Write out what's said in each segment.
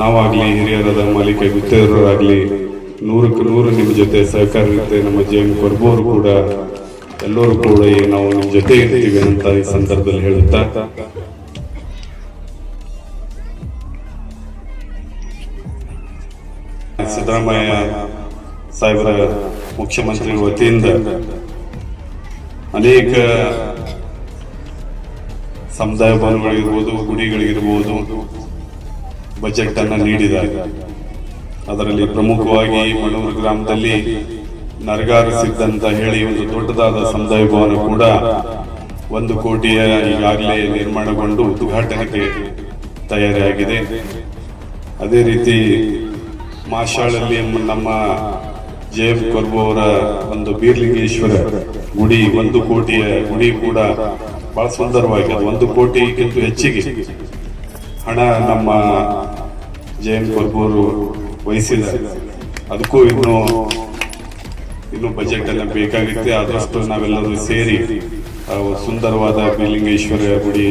ನಾವಾಗ್ಲಿ ಹಿರಿಯರಾದ ಮಾಲೀಕ ಗುತ್ತೇರವರಾಗಲಿ ನೂರಕ್ಕೆ ನೂರು ನಿಮ್ಮ ಜೊತೆ ಸಹಕಾರ ಇರುತ್ತೆ ನಮ್ಮ ಜೆ ಎಂ ಕೊರ್ಬೋರು ಕೂಡ. ಎಲ್ಲರೂ ಕೂಡ ನಾವು ನಿಮ್ಮ ಜೊತೆ ಇರ್ತೀವಿ ಅಂತ ಈ ಸಂದರ್ಭದಲ್ಲಿ ಹೇಳುತ್ತಾ? ಸಿದ್ದರಾಮಯ್ಯ ಸಾಹೇಬರ ಮುಖ್ಯಮಂತ್ರಿ ವತಿಯಿಂದ ಅನೇಕ ಸಮುದಾಯ ಭವನಗಳಿರ್ಬೋದು, ಗುಡಿಗಳಿರ್ಬೋದು ಬಜೆಟ್ ಅನ್ನು ನೀಡಿದ್ದಾರೆ. ಅದರಲ್ಲಿ ಪ್ರಮುಖವಾಗಿ ಮಣೂರು ಗ್ರಾಮದಲ್ಲಿ ನರಗಾರಿಸಿದ್ದಂತ ಹೇಳಿ ಒಂದು ದೊಡ್ಡದಾದ ಸಮುದಾಯ ಭವನ ಕೂಡ ಒಂದು ಕೋಟಿಯ ಈಗಾಗಲೇ ನಿರ್ಮಾಣಗೊಂಡು ಉದ್ಘಾಟನೆಗೆ ತಯಾರಿಯಾಗಿದೆ. ಅದೇ ರೀತಿ ಮಾಶಾಳಲ್ಲಿ ನಮ್ಮ ಜೆ ಎಫ್ ಕೊರ್ಬು ಅವರ ಒಂದು ಬೀರ್ಲಿಂಗೇಶ್ವರ ಗುಡಿ ಒಂದು ಕೋಟಿಯ ಗುಡಿ ಕೂಡ ಬಹಳ ಸುಂದರವಾಗಿದೆ. ಒಂದು ಕೋಟಿಗಿಂತ ಹೆಚ್ಚಿಗೆ. ಹಣ ನಮ್ಮ ಜೆ ಎಂ ವಹಿಸಿಲ್ಲ. ಅದಕ್ಕೂ ಇನ್ನು ಇನ್ನು ಬಜೆಟ್ ಎಲ್ಲ ಬೇಕಾಗುತ್ತೆ. ಆದಷ್ಟು ನಾವೆಲ್ಲರೂ ಸೇರಿ ಸುಂದರವಾದ ಬಿಲಿಂಗೇಶ್ವರ ಗುಡಿ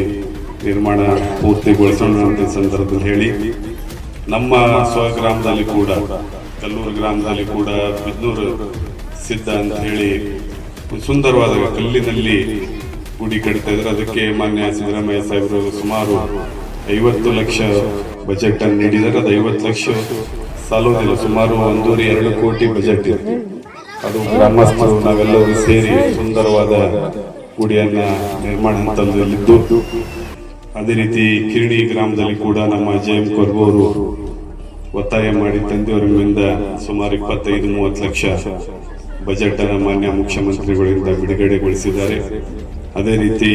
ನಿರ್ಮಾಣ ಪೂರ್ತಿಗೊಳಿಸೋಣ ಅಂತ ಸಂದರ್ಭದಲ್ಲಿ ಹೇಳಿ, ನಮ್ಮ ಸ್ವಗ್ರಾಮದಲ್ಲಿ ಕೂಡ, ಕಲ್ಲೂರು ಗ್ರಾಮದಲ್ಲಿ ಕೂಡ ಬಿದ್ನೂರು ಸಿದ್ಧ ಅಂತ ಹೇಳಿ ಒಂದು ಸುಂದರವಾದ ಕಲ್ಲಿನಲ್ಲಿ ಗುಡಿ ಕಟ್ತಾ ಇದ್ರೆ. ಅದಕ್ಕೆ ಮಾನ್ಯ ಸಿದ್ದರಾಮಯ್ಯ ಸಾಹೇಬರು ಸುಮಾರು ಐವತ್ತು ಲಕ್ಷ ಬಜೆಟ್ ಅನ್ನು ನೀಡಿದರೆ ಅದು ಐವತ್ತು ಲಕ್ಷ ಸಾಲೋದಿಲ್ಲ ಸುಮಾರು ಒಂದೂವರೆ, ಎರಡು ಕೋಟಿ ಬಜೆಟ್ ಇದೆ ಅದು ಗ್ರಾಮಸ್ಥರು ನಾವೆಲ್ಲರೂ ಸೇರಿ ಸುಂದರವಾದ ಗುಡಿಯನ್ನ ನಿರ್ಮಾಣ ಹಂತದಲ್ಲಿದ್ದು ಅದೇ ರೀತಿ ಕಿರಣಿ ಗ್ರಾಮದಲ್ಲಿ ಕೂಡ ನಮ್ಮ ಜೆ ಎಂ ಕೊರ್ಬು ಅವರು ಒತ್ತಾಯ ಮಾಡಿ ತಂದೆಯವರಿಂದ ಸುಮಾರು ಇಪ್ಪತ್ತೈದು, ಮೂವತ್ತು ಲಕ್ಷ ಬಜೆಟ್ ಅನ್ನು ಮಾನ್ಯ ಮುಖ್ಯಮಂತ್ರಿಗಳಿಂದ ಬಿಡುಗಡೆಗೊಳಿಸಿದ್ದಾರೆ. ಅದೇ ರೀತಿ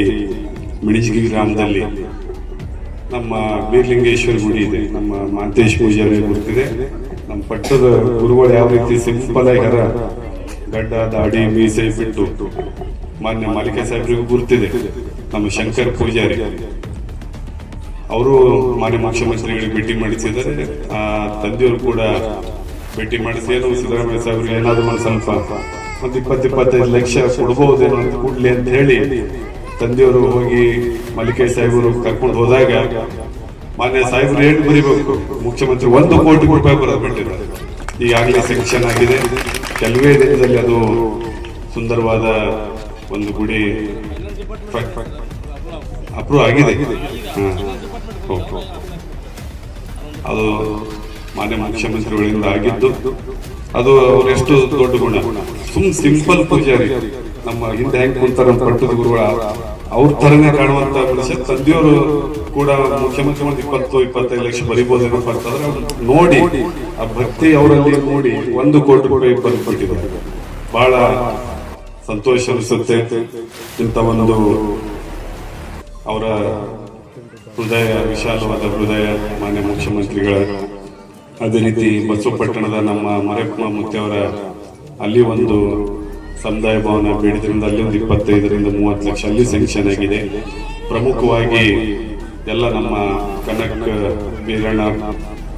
ಮಿಣಿಜಿಗಿ ಗ್ರಾಮದಲ್ಲಿ ನಮ್ಮ ಬೀರ್ಲಿಂಗೇಶ್ವರ ಗುಡಿ ಇದೆ. ನಮ್ಮ ಮಾಂತೇಶ್ ಪೂಜಾರಿ ಗೊತ್ತಿದೆ. ನಮ್ಮ ಪಟ್ಟದ ಗುರುಗಳು ಯಾವ ರೀತಿ ಸಿಂಪಲ್ ಆಗಿ ಹರ, ಗಡ್ಡ, ದಾಡಿ, ಮೀಸೆ ಬಿಟ್ಟು ಮಾನ್ಯ ಮಾಲಿಕ ಸಾಹೇಬ್ರಿಗೂ ಗುರುತಿದೆ. ನಮ್ಮ ಶಂಕರ್ ಪೂಜಾರಿ. ಅವರು ಮಾನ್ಯ ಮುಖ್ಯಮಂತ್ರಿಗಳಿಗೆ ಭೇಟಿ ಮಾಡಿಸಿದ್ದಾರೆ. ಆ ತಂದೆಯವರು ಕೂಡ ಭೇಟಿ ಮಾಡಿಸಿ, ಏನು ಸಿದ್ದರಾಮಯ್ಯ ಸಾಹೇಬ್ರಿಗೆ ಏನಾದ್ರು ಒಂದು ಸ್ವಲ್ಪ ಒಂದು ಇಪ್ಪತ್ತು ಇಪ್ಪತ್ತೈದು ಲಕ್ಷ ಅಂತ ಕೂಡಲಿ ಅಂತ ಹೇಳಿ ತಂದೆಯವರು ಹೋಗಿ ಮಲ್ಲಿಕೆ ಸಾಹೇಬರು ಕರ್ಕೊಂಡು ಹೋದಾಗ ಮಾನ್ಯ ಸಾಹೇಬರು ಏನು ಬರೀಬೇಕು? ಮುಖ್ಯಮಂತ್ರಿ ಒಂದು ಕೋಟಿ ರೂಪಾಯಿ ಬರೆದು ಈಗಾಗಲೇ ಸೆಕ್ಷನ್ ಆಗಿದೆ. ಕೆಲವೇ ದಿನದಲ್ಲಿ ಅದು ಸುಂದರವಾದ ಒಂದು ಗುಡಿ ಅಪ್ರೂವ್ ಆಗಿದೆ. ಅದು ಮಾನ್ಯ ಮುಖ್ಯಮಂತ್ರಿಗಳಿಂದ ಆಗಿದ್ದು, ಅದು ಅವರೆಷ್ಟು ದೊಡ್ಡ ಗುಣ. ಸುಮ್ ಸಿಂಪಲ್ ಪೂಜಾರಿ. ನಮ್ಮ ಹಿಂದೆ ಹೆಂಗ್ ಕುಂತಾರ ಪಟ್ಟದ ಗುರುಗಳ ಅವ್ರ ತರನೇ ಕಾಣುವಂತ ಮನುಷ್ಯ ತಂದೆಯವರು ಕೂಡ ಮುಖ್ಯಮಂತ್ರಿ ಒಂದು ಇಪ್ಪತ್ತು, ಇಪ್ಪತ್ತೈದು ಲಕ್ಷ ಬರಿಬೋದೇನಪ್ಪ ಅಂತಂದ್ರೆ ನೋಡಿ, ಆ ಭಕ್ತಿ ಅವರಲ್ಲಿ ನೋಡಿ ಒಂದು ಕೋಟಿ ರೂಪಾಯಿ ಬಂದ್ಬಿಟ್ಟಿದ್ದಾರೆ ಬಹಳ ಸಂತೋಷ ಅನಿಸುತ್ತೆ ಇಂಥ ಒಂದು ಅವರ ಹೃದಯ, ವಿಶಾಲವಾದ ಹೃದಯ ಮಾನ್ಯ ಮುಖ್ಯಮಂತ್ರಿಗಳ ಅದೇ ರೀತಿ ಬಸವಪಟ್ಟಣದ ನಮ್ಮ ಮರಪ್ಪ ಮುತ್ಯವರ ಅಲ್ಲಿ ಒಂದು ಸಮುದಾಯ ಭವನ ಬೇಡಿದ್ರಿಂದ ಒಂದು ಇಪ್ಪತ್ತೈದರಿಂದ ಮೂವತ್ತು ಲಕ್ಷ ಅಲ್ಲಿ ಸ್ಯಾಂಕ್ಷನ್ ಆಗಿದೆ. ಪ್ರಮುಖವಾಗಿ ಎಲ್ಲ ನಮ್ಮ ಕನಕ ಬೀರಣ್ಣ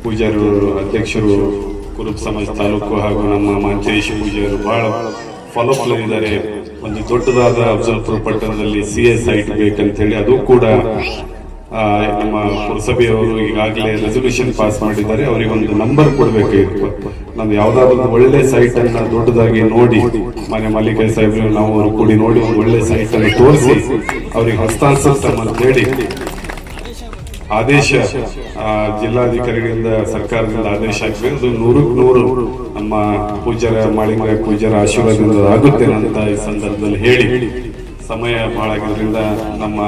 ಪೂಜಾರಿ ಅಧ್ಯಕ್ಷರು, ಕುರುಬ್ ಸಮಾಜ ತಾಲೂಕು ಹಾಗೂ ನಮ್ಮ ಮಾಂಚೇಶ್ ಪೂಜಾರು ಬಹಳ ಫಾಲೋಫಲ್ ಇದ್ದಾರೆ ಒಂದು ದೊಡ್ಡದಾದ ಅಫಜಲ್ಪುರ ಪಟ್ಟಣದಲ್ಲಿ ಸಿ ಎಸ್ ಐಟ್ ಬೇಕಂತ ಹೇಳಿ ಅದು ಕೂಡ ನಮ್ಮ ಪುರಸಭೆಯವರು ಈಗಾಗಲೇ ರೆಸೊಲ್ಯೂಷನ್ ಪಾಸ್ ಮಾಡಿದ್ದಾರೆ. ಅವರಿಗೆ ಒಂದು ನಂಬರ್ ಕೊಡಬೇಕಾಗಿತ್ತು ನಾವು ಯಾವ್ದಾದ್ರು ಒಳ್ಳೆ ಸೈಟ್ ಅನ್ನ ದೊಡ್ಡದಾಗಿ ನೋಡಿ ಮನೆ ಮಲ್ಲಿಕೆ ಸಾಹೇಬ್ರು, ನಾವು ಅವರು ಕೂಡಿ ನೋಡಿ ಒಂದು ಒಳ್ಳೆ ಸೈಟ್ ಅನ್ನು ತೋರಿಸಿ, ಅವರಿಗೆ ಹಸ್ತಾಂತರ ಅಂತ ಹೇಳಿ ಆದೇಶ ಜಿಲ್ಲಾಧಿಕಾರಿಗಳಿಂದ ಸರ್ಕಾರದಿಂದ ಆದೇಶ ಆಗಿದೆ ಅದು ನೂರಕ್ಕೆ ನೂರು ನಮ್ಮ ಪೂಜಾರ ಮಾಳಿಂಗ ಪೂಜಾರ ಆಶೀರ್ವಾದದಿಂದ ಆಗುತ್ತೆ ಅಂತ ಈ ಸಂದರ್ಭದಲ್ಲಿ ಹೇಳಿ. ಸಮಯ ಬಹಳ ಆಗಿರೋದ್ರಿಂದ ನಮ್ಮ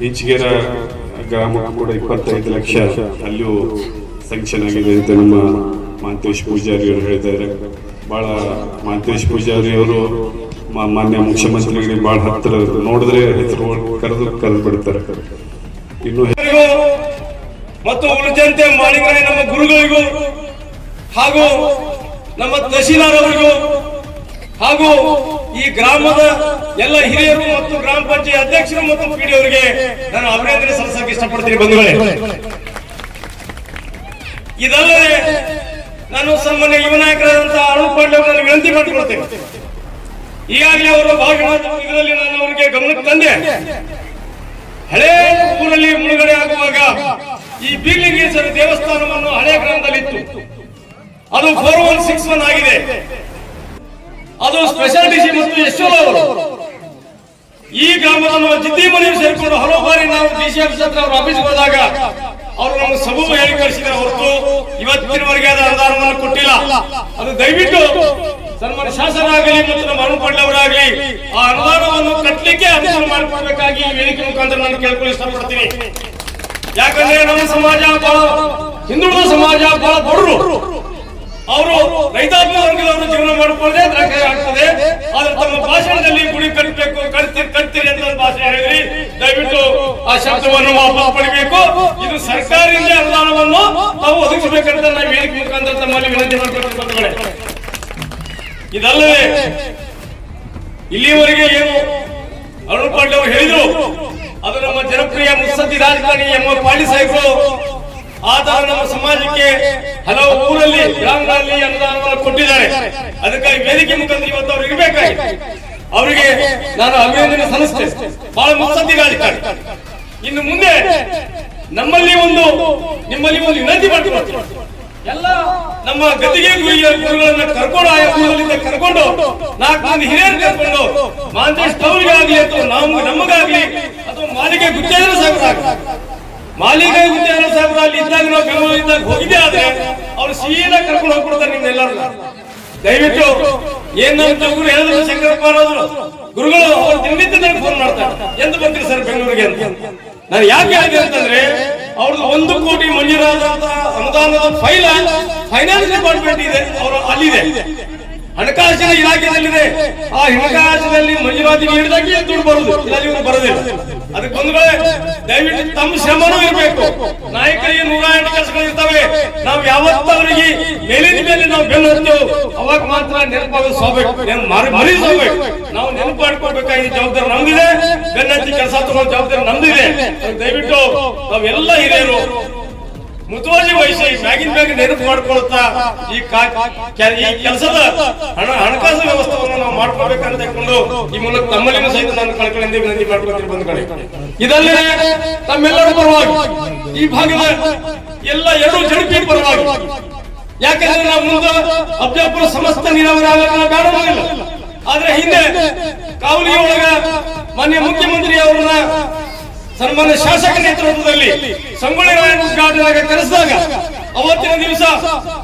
ಇಂಚಿಗೆರ ಗ್ರಾಮ ಕೂಡ ಇಪ್ಪತ್ತೈದು ಲಕ್ಷ ಅಲ್ಲಿಯೂ ಸ್ಯಾಂಕ್ಷನ್ ಆಗಿದೆ ಅಂತ ನಮ್ಮ ಮಾಂತೇಶ್ ಪೂಜಾರಿ ಅವರು ಹೇಳಿದ್ದಾರೆ. ಬಹಳ ಮಾಂತೇಶ್ ಪೂಜಾರಿ ಅವರು ಮಾನ್ಯ ಮುಖ್ಯಮಂತ್ರಿಗಳಿಗೆ ಬಹಳ ಹತ್ತಿರ ನೋಡಿದ್ರೆ ಹೆಸರು ಕರೆದು ಕರೆದು ಬಿಡ್ತಾರೆ ಇನ್ನು ಮತ್ತು ಉಳಿದಂತೆ ಮಾಡಿದರೆ ನಮ್ಮ ಗುರುಗಳಿಗೂ ಹಾಗೂ ನಮ್ಮ ತಹಶೀಲ್ದಾರ್ ಅವರಿಗೂ ಹಾಗೂ ಈ ಗ್ರಾಮದ ಎಲ್ಲ ಹಿರಿಯರು ಮತ್ತು ಗ್ರಾಮ ಪಂಚಾಯತ್ ಅಧ್ಯಕ್ಷರು ಮತ್ತು ಅವರಿಗೆ ನಾನು ಅಭಿನಂದನೆ ಸಲ್ಲಿಸಕ್ಕೆ ಇಷ್ಟಪಡ್ತೀನಿ ಬಂಧುಗಳೇ. ಇದಲ್ಲದೆ ನಾನು ಸಾಮಾನ್ಯ ಯುವ ನಾಯಕರಾದಂತಹ ಅರುಣ್ ಪಾಂಡೆ ಅವರನ್ನು ವಿನಂತಿ ಮಾಡಿಕೊಳ್ತೇನೆ. ಈಗಾಗಲೇ ಅವರು ಭಾಗವಾದ ಇದರಲ್ಲಿ ನಾನು ಅವರಿಗೆ ಗಮನಕ್ಕೆ ತಂದೆ. ಹಳೆ ಊರಲ್ಲಿ ಮುಳುಗಡೆ ಆಗುವಾಗ ಈ ಬೀಗ್ಲಿಂಗೇಶ್ವರ ದೇವಸ್ಥಾನವನ್ನು ಹಳೆ ಗ್ರಾಮದಲ್ಲಿತ್ತು. ಅದು ಫೋರ್ ಒನ್ ಸಿಕ್ಸ್ ಒನ್ ಆಗಿದೆ. ಅದು ಸ್ಪೆಷಲ್ ಡಿಸಿ ಮತ್ತು ಯಶೋಲ ಅವರು. ಈ ಗ್ರಾಮದ ನಮ್ಮ ಜಿದ್ದಿ ಮನೆಯು ಸೇರಿಕೊಂಡು ಹಲವು ಬಾರಿ ನಾವು ಡಿಸಿ ಆಫೀಸ್ ಹತ್ರ ಅವ್ರ ಆಫೀಸ್ಗೆ ಹೋದಾಗ ಅವರು ನಮ್ಮ ಸಬೂಬು ಹೇಳಿ ಕಳಿಸಿದ್ರೆ ಹೊರತು ಇವತ್ತಿನವರೆಗೆ ಅದು ಅನುದಾನವನ್ನು ಕೊಟ್ಟಿಲ್ಲ. ಅದು ದಯವಿಟ್ಟು ಸನ್ಮಾನ ಶಾಸಕರಾಗಲಿ ಮತ್ತು ನಮ್ಮ ಪಾಟೀಲ್ ಆ ಅನುದಾನವನ್ನು ಕಟ್ಟಲಿಕ್ಕೆ ಅನುಕೂಲ ಮಾಡಿಕೊಡ್ಬೇಕಾಗಿ ಈ ವೇದಿಕೆ ಮುಖಾಂತರ ನಾನು ಕೇಳ್ಕೊಳ್ಳಿ ಇಷ್ಟಪಡ್ತೀನಿ. ಯಾಕಂದ್ರೆ ನಮ್ಮ ಸಮಾಜ ಬಹಳ ಹಿಂದುಳಿದ ಸಮಾಜ ಬಹಳ ಬಡವರು ಅವರು ರೈತಾಪಿ ವರ್ಗದವರು ಜೀವನ ಮಾಡಿಕೊಳ್ಳದೆ ದ್ರಾಕ್ಷಿ ಆಗ್ತದೆ ಆದ್ರೆ ತಮ್ಮ ಭಾಷಣದಲ್ಲಿ ಗುಡಿ ಕಟ್ಟಬೇಕು ಕಟ್ತೀರಿ ಕಟ್ತೀರಿ ಅಂತ ಭಾಷಣ ಹೇಳಿದ್ರಿ. ದಯವಿಟ್ಟು ಆ ಶಬ್ದವನ್ನು ವಾಪಸ್ ಪಡಿಬೇಕು. ಇದು ಸರ್ಕಾರದಿಂದ ಅನುದಾನವನ್ನು ತಾವು ಒದಗಿಸಬೇಕಂತ ನಾವು ಹೇಳಿಕೆ ಮುಖಾಂತರ ತಮ್ಮಲ್ಲಿ ವಿನಂತಿ ಬಂಧುಗಳೇ. ಇದಲ್ಲದೆ ಇಲ್ಲಿಯವರೆಗೆ ಏನು ಅರುಣ್ ಪಾಟೀಲ್ ಅವರು ಹೇಳಿದ್ರು, ಅದು ನಮ್ಮ ಜನಪ್ರಿಯ ಮುತ್ಸದ್ದಿ ರಾಜಕಾರಣಿ ಎಂ ಪಾಟೀಲ್ ಸಾಹೇಬರು ಆಧಾರ ನಮ್ಮ ಸಮಾಜಕ್ಕೆ ಹಲವು ಊರಲ್ಲಿ, ಗ್ರಾಮಗಳಲ್ಲಿ ಅನುದಾನವನ್ನು ಕೊಟ್ಟಿದ್ದಾರೆ. ಅದಕ್ಕಾಗಿ ವೇದಿಕೆ ಮುಖಾಂತರ ಇವತ್ತು ಅವರು ಇರಬೇಕಾಗಿದೆ. ಅವರಿಗೆ ನಾನು ಅಭಿನಂದನೆ ಸಲ್ಲಿಸ್ತೇನೆ. ಬಹಳ ಮುತ್ಸದ್ದಿ ರಾಜಕಾರಣಿ ಇನ್ನು ಮುಂದೆ ನಮ್ಮಲ್ಲಿ ಒಂದು, ನಿಮ್ಮಲ್ಲಿ ಒಂದು ವಿನಂತಿ ಮಾಡ್ತೀವಿ ಎಲ್ಲ ನಮ್ಮ ಗದಿಗೆ ಗುರಿಯ ಗುರುಗಳನ್ನ ಕರ್ಕೊಂಡು, ಆಯಾ ಊರಲ್ಲಿಂದ ಕರ್ಕೊಂಡು, ನಾಲ್ಕು ಮಂದಿ ಹಿರಿಯರು ಕರ್ಕೊಂಡು, ಮಾಂತೇಶ್ ಆಗ್ಲಿ ಅಥವಾ ನಾವು ನಮಗಾಗ್ಲಿ ಅಥವಾ ಮಾಲಿಕೆ ಸಾಕು ಸಾಹೇಬರಾಗ್ಲಿ ಮಾಲಿಕೆ ಉದ್ಯಾನ ಸಾಹೇಬ್ರು ಅಲ್ಲಿ ಇದ್ದಾಗ ನಾವು ಇದ್ದಾಗ ಹೋಗಿದ್ದೆ ಆದ್ರೆ ಅವ್ರು ಸೀದಾ ಕರ್ಕೊಂಡು ಹೋಗ್ಬಿಡ್ತಾರೆ ನಿಮ್ಮೆಲ್ಲರೂ ದಯವಿಟ್ಟು ಏನ್ ನಮ್ಮ ಗುರು ಹೇಳಿದ್ರು ಶಂಕರಪ್ಪ ಅನ್ನೋದ್ರು ಗುರುಗಳು, ಅವ್ರು ದಿನನಿತ್ಯ ನನಗೆ ಫೋನ್ ಮಾಡ್ತಾರೆ. ಎಂದು ಬಂದಿರಿ ಸರ್ ಬೆಂಗಳೂರಿಗೆ ಅಂತ. ನಾನು ಯಾಕೆ ಹೇಳಿದೆ ಅಂತಂದ್ರೆ, ಅವ್ರದ್ದು ಒಂದು ಕೋಟಿ ಮಂಜೂರಾದಂತ ಅನುದಾನದ ಫೈಲ್ ಫೈನಾನ್ಸ್ ಡಿಪಾರ್ಟ್ಮೆಂಟ್ ಇದೆ, ಅವರು ಅಲ್ಲಿದೆ. ಹಣಕಾಸಿನ ಇಲಾಖೆಯಲ್ಲಿದೆ ಆ ಹಣಕಾಸಿನಲ್ಲಿ ಮಂಜೂರಾತಿ ನೀಡಿದಾಗೆ ದುಡ್ಡು ಬರುದು ಇಲ್ಲಿ ಇವರು ಬರೋದಿಲ್ಲ. ಅದಕ್ಕೆ ಬಂಧುಗಳೇ, ದಯವಿಟ್ಟು ತಮ್ಮ ಶ್ರಮನೂ ಇರಬೇಕು. ನಾಯಕರಿಗೆ ನೂರ ಎಂಟು ಕೆಲಸಗಳು ಇರ್ತವೆ. ನಾವು ಯಾವತ್ತ ಅವರಿಗೆ ಮೇಲಿನ ಮೇಲೆ ನಾವು ಹತ್ತೇವೆ ಅವಾಗ ಮಾತ್ರ ನೆನಪಾಗೋದು ಸ್ವಾಭಾವಿಕ ಮರಿ ಮರಿಸೋಬೇಕು ನಾವು ನೆನಪು ಮಾಡ್ಕೊಳ್ಬೇಕಾಗಿ ಜವಾಬ್ದಾರಿ ನಮ್ದಿದೆ. ಬೆನ್ನತ್ತಿ ಕೆಲಸ ತಗೊಳ್ಳೋ ಜವಾಬ್ದಾರಿ ನಮ್ದಿದೆ. ದಯವಿಟ್ಟು ನಾವೆಲ್ಲ ಹಿರಿಯರು ಮುತುವರ್ಜಿ ವಹಿಸಿ ಮ್ಯಾಗಿನ ಮ್ಯಾಗ ನೆನಪು ಮಾಡ್ಕೊಳ್ತಾ ಈ ಕೆಲಸದ ಹಣ ಹಣಕಾಸು ವ್ಯವಸ್ಥೆಯನ್ನು ನಾವು ಮಾಡ್ಕೊಳ್ಬೇಕಂತ ತಿಳ್ಕೊಂಡು ಈ ಮೂಲಕ ತಮ್ಮಲ್ಲಿನೂ ಸಹಿತ ನಾನು ಕಳ್ಕೊಳ್ಳಿ ವಿನಂತಿ ಮಾಡ್ಕೊಳ್ತೀನಿ ಬಂದ ಕಡೆ ಇದಲ್ಲದೆ ತಮ್ಮೆಲ್ಲರೂ ಪರವಾಗಿ, ಈ ಭಾಗದ ಎಲ್ಲ ಎರಡು ಜನಕ್ಕೆ ಪರವಾಗಿ, ಯಾಕಂದ್ರೆ ನಾವು ಮುಂದೆ ಅಬ್ಜಾಪುರ ಸಮಸ್ತ ನೀರಾವರಿ ಆಗಲ್ಲ ಬೇಡವಾಗಿಲ್ಲ ಆದ್ರೆ ಹಿಂದೆ ಕಾವಲಿಯೊಳಗ ಮಾನ್ಯ ಮುಖ್ಯಮಂತ್ರಿ ಅವರನ್ನ ಸನ್ಮಾನ್ಯ ಶಾಸಕ ನೇತೃತ್ವದಲ್ಲಿ ಸಂಗೊಳ್ಳಿ ರಾಯಣ್ಣ ಉದ್ಘಾಟನೆಗೆ ಕರೆಸಿದಾಗ ಅವತ್ತಿನ ದಿವಸ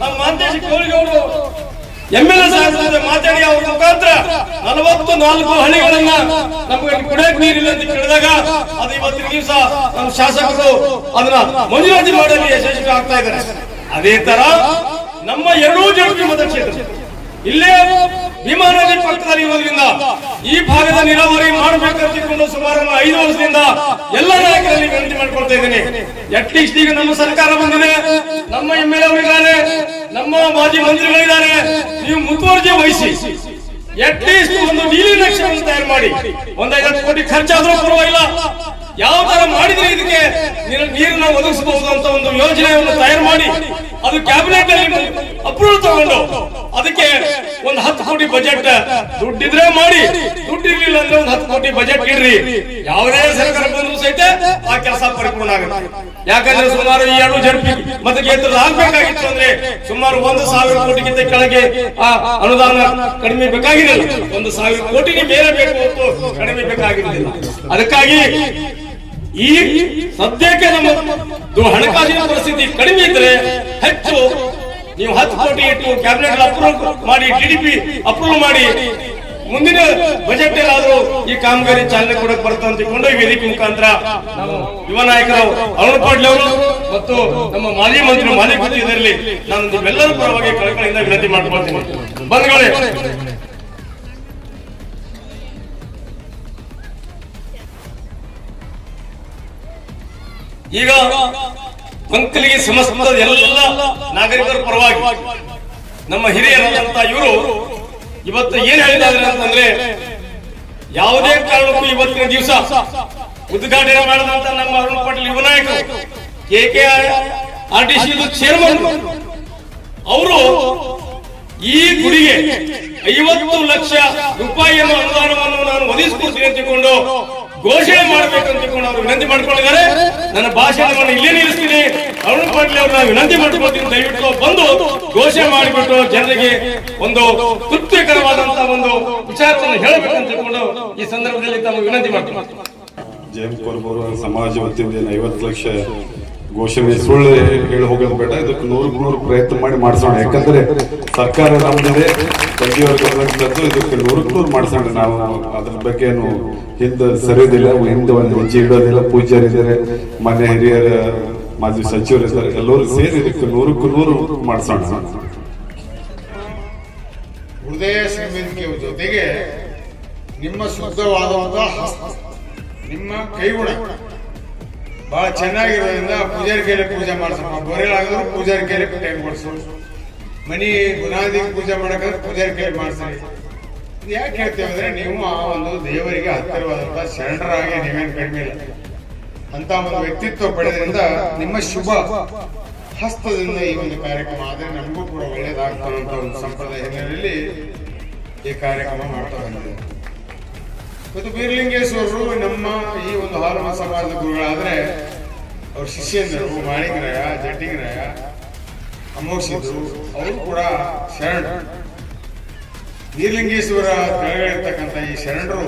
ನಮ್ಮ ಮಾಂತೇಶ್ ಕೋಳಿಗೌಡರು ಎಂ ಎಲ್ ಎ ಸಾಹೇಬ್ರ ಮಾತಾಡಿ ಅವರ ಮುಖಾಂತರ ನಲವತ್ತು ನಾಲ್ಕು ಹಳ್ಳಿಗಳನ್ನ ನಮಗೆ ಕುಡಿಯಕ್ ನೀರಿಲ್ಲ ಅಂತ ಕೇಳಿದಾಗ ಅದು ಇವತ್ತಿನ ದಿವಸ ನಮ್ಮ ಶಾಸಕರು ಅದನ್ನ ಮಂಜೂರಾತಿ ಮಾಡಲು ಯಶಸ್ವಿ ಆಗ್ತಾ ಇದ್ದಾರೆ. ಅದೇ ತರ ನಮ್ಮ ಎರಡೂ ಜನಕ್ಕೆ ಮತಕ್ಷೇತ್ರ ಇಲ್ಲೇ ವಿಮಾನ ಪಕ್ಕದಲ್ಲಿ ಇರೋದ್ರಿಂದ ಈ ಭಾಗದ ನೀರಾವರಿ ಮಾಡಬೇಕಂತಿಕೊಂಡು ಸುಮಾರು ಐದು ವರ್ಷದಿಂದ ಎಲ್ಲ ನಾಯಕರಲ್ಲಿ ವಿನಂತಿ ಮಾಡ್ಕೊಳ್ತಾ ಇದ್ದೀನಿ. ಅಟ್ಲೀಸ್ಟ್ ಈಗ ನಮ್ಮ ಸರ್ಕಾರ ಬಂದಿದೆ. ನಮ್ಮ ಎಂ ಎಲ್ ಅವರಿದ್ದಾರೆ. ನಮ್ಮ ಮಾಜಿ ಮಂತ್ರಿಗಳಿದ್ದಾರೆ. ನೀವು ಮುತುವರ್ಜಿ ವಹಿಸಿ. ಅಟ್ಲೀಸ್ಟ್ ಒಂದು ನೀಲಿ ನಕ್ಷೆಯನ್ನು ತಯಾರು ಮಾಡಿ. ಒಂದ್ ಐವತ್ತು ಕೋಟಿ ಖರ್ಚಾದ್ರೂ ಪರವಾಗಿಲ್ಲ. ಯಾವ ತರ ಮಾಡಿದ್ರೆ ಇದಕ್ಕೆ ನೀರು- ನೀರನ್ನ ಒದಗಿಸಬಹುದು ಅಂತ ಒಂದು ಯೋಜನೆಯನ್ನು ತಯಾರು ಮಾಡಿ, ಅದು ಕ್ಯಾಬಿನೆಟ್ ಅಲ್ಲಿ ಅಪ್ರೂವಲ್ ತಗೊಂಡು, ಅದಕ್ಕೆ ಒಂದು ಹತ್ತು ಕೋಟಿ ಬಜೆಟ್ ದುಡ್ಡಿದ್ರೆ ಮಾಡಿ. ದುಡ್ಡಿರ್ಲಿಲ್ಲ ಅಂದ್ರೆ ಒಂದ್ ಹತ್ತು ಕೋಟಿ ಬಜೆಟ್ ಇಡ್ರಿ. ಯಾವುದೇ ಸರ್ಕಾರ ಬಂದ್ರು ಸಹಿತ ಆ ಕೆಲಸ ಪರಿಪೂರ್ಣ ಆಗುತ್ತೆ. ಯಾಕಂದ್ರೆ ಸುಮಾರು ಈ ಎರಡು ಜಡ್ಪಿ ಮತ್ತೆ ಕೇಂದ್ರದ ಆಗ್ಬೇಕಾಗಿತ್ತು ಅಂದ್ರೆ ಸುಮಾರು ಒಂದು ಸಾವಿರ ಕೋಟಿಗಿಂತ ಕೆಳಗೆ ಆ ಅನುದಾನ ಕಡಿಮೆ ಬೇಕಾಗಿರಲಿಲ್ಲ. ಒಂದು ಸಾವಿರ ಕೋಟಿಗೆ ಬೇರೆ ಬೇಕು ಹೊತ್ತು ಕಡಿಮೆ ಬೇಕಾಗಿರಲಿಲ್ಲ. ಅದಕ್ಕಾಗಿ ಈ ಸದ್ಯಕ್ಕೆ ನಮ್ಮ ಹಣಕಾಸಿನ ಪರಿಸ್ಥಿತಿ ಕಡಿಮೆ ಇದ್ರೆ ಹೆಚ್ಚು ನೀವು ಹತ್ತು ಕೋಟಿ ಇಟ್ಟು ಕ್ಯಾಬಿನೆಟ್ ಅಪ್ರೂವ್ ಮಾಡಿ ಟಿಡಿಪಿ ಅಪ್ರೂವ್ ಮಾಡಿ, ಮುಂದಿನ ಬಜೆಟ್ ಆದ್ರೂ ಈ ಕಾಮಗಾರಿ ಚಾಲನೆ ಕೊಡಕ್ ಬರುತ್ತೆ ಅಂತ ತಿಳ್ಕೊಂಡು ಈ ವೇದಿಕೆ ಮುಖಾಂತರ ಯುವ ನಾಯಕರು ಅರುಣ್ ಪಾಟೀಲ್ ಅವರು ಮತ್ತು ನಮ್ಮ ಮಾಜಿ ಮಂತ್ರಿ ಮಾಲಿಕ್ ಇದರಲ್ಲಿ ನಾನು ನಿಮ್ಮೆಲ್ಲರ ಪರವಾಗಿ ಕಳಕಳಿಯಿಂದ ವಿನಂತಿ ಮಾಡ್ಕೊಳ್ತೀನಿ. ಬಂಧುಗಳೇ ಈಗ ಮಂಕಲಿಗೆ ಸಮಸ್ತ ಎಲ್ಲ ನಾಗರಿಕರ ಪರವಾಗಿ. ನಮ್ಮ ಹಿರಿಯರಾದಂತ ಇವರು ಇವತ್ತು ಏನ್ ಹೇಳಿದ್ದಾರೆ ಅಂತಂದ್ರೆ, ಯಾವುದೇ ಕಾರಣಕ್ಕೂ ಇವತ್ತಿನ ದಿವಸ ಉದ್ಘಾಟನೆ ಮಾಡಿದಂತ ನಮ್ಮ ಅರುಣ್ ಪಾಟೀಲ್ ಯುವ ನಾಯಕರು K K R T C chairman ಅವರು ಈ ಗುಡಿಗೆ ಐವತ್ತು ಲಕ್ಷ ರೂಪಾಯಿಯನ್ನು ಅನುದಾನವನ್ನು ನಾನು ಒದಗಿಸಿಕೊಡ್ತೀನಿ ಅಂತಿಕೊಂಡು ಘೋಷಣೆ ಮಾಡಬೇಕಂತ ಅವರು ವಿನಂತಿ ಮಾಡ್ಕೊಂಡಿದ್ದಾರೆ ನನ್ನ ಭಾಷಣವನ್ನು ಇಲ್ಲೇ ನಿಲ್ಲಿಸ್ತೀನಿ. ಅರುಣ್ ಪಾಟೀಲ್ ಅವ್ರನ್ನ ವಿನಂತಿ ಮಾಡ್ಕೊಳ್ತೀನಿ ದಯವಿಟ್ಟು ಬಂದು ಘೋಷಣೆ ಮಾಡಿಬಿಟ್ಟು ಜನರಿಗೆ ಒಂದು ತೃಪ್ತಿಕರವಾದಂತಹ ಒಂದು ವಿಚಾರವನ್ನು ಹೇಳಬೇಕಂತ ತಿಳ್ಕೊಂಡು ಈ ಸಂದರ್ಭದಲ್ಲಿ ತಮ್ಮ ವಿನಂತಿ ಮಾಡ್ತೀನಿ. ಜಯಂತ್ ಕೋರ್ಬೋರ್ ಸಮಾಜ ವತಿಯಿಂದ ಐವತ್ತು ಲಕ್ಷ ಘೋಷಣೆ ಸುಳ್ಳು ಹೇಳಿ ಹೋಗೋದು ಬೇಡ. ಇದಕ್ಕೆ ನೂರು ನೂರು ಪ್ರಯತ್ನ ಮಾಡಿ ಮಾಡಿಸೋಣ. ಯಾಕಂದ್ರೆ ಸರ್ಕಾರ ನಮ್ದಿದೆ. ತಂಗಿಯವ್ರ ಇದಕ್ಕೆ ನೂರಕ್ಕೆ ನೂರು ಮಾಡಿಸೋಣ. ನಾವು ಅದ್ರ ಬಗ್ಗೆ ಏನು ಹಿಂದೆ ಸರಿಯೋದಿಲ್ಲ ಹಿಂದೆ ಒಂದು ಹೆಜ್ಜೆ ಇಡೋದಿಲ್ಲ. ಪೂಜ್ಯರಿದ್ದಾರೆ, ಮನೆ ಹಿರಿಯರ, ಮಾಜಿ ಸಚಿವರಿದ್ದಾರೆ. ಎಲ್ಲರೂ ಸೇರಿ ಇದಕ್ಕೆ ನೂರಕ್ಕೂ ನೂರು ಮಾಡಿಸೋಣ. ಹೃದಯ ಜೊತೆಗೆ ನಿಮ್ಮ ಶುದ್ಧವಾದಂತಹ ನಿಮ್ಮ ಕೈಗುಣ ಬಹಳ ಚೆನ್ನಾಗಿರೋದ್ರಿಂದ ಪೂಜಾರಿ ಕೈಲಿ ಪೂಜೆ ಮಾಡಿಸಪ್ಪ ಬರೆಯಲಾಗಿದ್ರು ಪೂಜಾರಿ ಕೈಲಿ ಟೈಮ್ ಕೊಡಿಸು. ಮನಿ ಗುಣಾದಿ ಪೂಜೆ ಮಾಡೋಕ್ಕಾದ್ರೆ ಪೂಜಾರಿ ಕೈಲಿ ಮಾಡಿಸ್ರಿ ಯಾಕೆ ಹೇಳ್ತೇವೆ ಅಂದ್ರೆ ನೀವು ಆ ಒಂದು ದೇವರಿಗೆ ಹತ್ತಿರವಾದಂತಹ ಶರಣರಾಗಿ ನೀವೇನು ಕಡಿಮೆ ಇಲ್ಲ. ಅಂತ ಒಂದು ವ್ಯಕ್ತಿತ್ವ ಪಡೆದ್ರಿಂದ ನಿಮ್ಮ ಶುಭ ಹಸ್ತದಿಂದ ಈ ಒಂದು ಕಾರ್ಯಕ್ರಮ, ಆದರೆ ನಮಗೂ ಕೂಡ ಒಳ್ಳೇದಾಗ್ತಾರಂತ ಒಂದು ಸಂಪ್ರದಾಯ ಹಿನ್ನೆಲೆಯಲ್ಲಿ ಈ ಕಾರ್ಯಕ್ರಮ ಮಾಡ್ತಾ ಬಂದಿದೆ. ಮತ್ತು ಬೀರಲಿಂಗೇಶ್ವರರು ನಮ್ಮ ಈ ಒಂದು ಹಾಲಮ ಸಮಾಜದ ಗುರುಗಳಾದ್ರೆ ಅವ್ರ ಶಿಷ್ಯಂದರು ಮಾಣಿಗರಾಯ ಜಟ್ಟಿಗರಾಯ ಅಮೋಕ್ಷಿದ್ರು ಅವರು ಕೂಡ ಶರಣ ಬೀರಲಿಂಗೇಶ್ವರ ಕೆಳಗಿರ್ತಕ್ಕಂಥ ಈ ಶರಣರು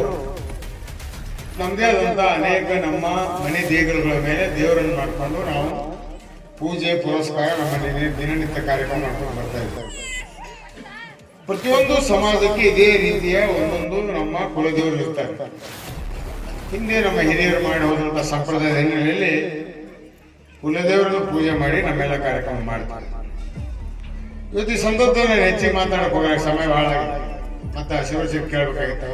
ನಮ್ಮದೇ ಆದಂಥ ಅನೇಕ ನಮ್ಮ ಮನೆ ದೇಗುಲಗಳ ಮೇಲೆ ದೇವರನ್ನು ಮಾಡಿಕೊಂಡು ನಾವು ಪೂಜೆ, ಪುರಸ್ಕಾರ ನಮ್ಮ ದಿನ- ದಿನನಿತ್ಯ ಕಾರ್ಯಕ್ರಮ ಮಾಡ್ಕೊಂಡು ಬರ್ತಾ ಇದ್ದೇವೆ. ಪ್ರತಿಯೊಂದು ಸಮಾಜಕ್ಕೆ ಇದೇ ರೀತಿಯ ಒಂದೊಂದು ನಮ್ಮ ಕುಲದೇವರು ಇರ್ತಾರೆ. ಹಿಂದೆ ನಮ್ಮ ಹಿರಿಯರು ಮಾಡಿ ಹೋದಂಥ ಸಂಪ್ರದಾಯದ ಹಿನ್ನೆಲೆಯಲ್ಲಿ ಕುಲದೇವರನ್ನು ಪೂಜೆ ಮಾಡಿ ನಮ್ಮೆಲ್ಲ ಕಾರ್ಯಕ್ರಮ ಮಾಡ್ತಾರೆ ಇವತ್ತು ಈ ಸಂದರ್ಭದಲ್ಲಿ ನಾನು ಹೆಚ್ಚಿಗೆ ಮಾತಾಡಕ್ ಹೋಗ ಸಮಯ ಬಹಳ ಆಗಿದೆ. ಮತ್ತೆ ಶಿವಶಿವ್ ಕೇಳಬೇಕಾಗಿತ್ತು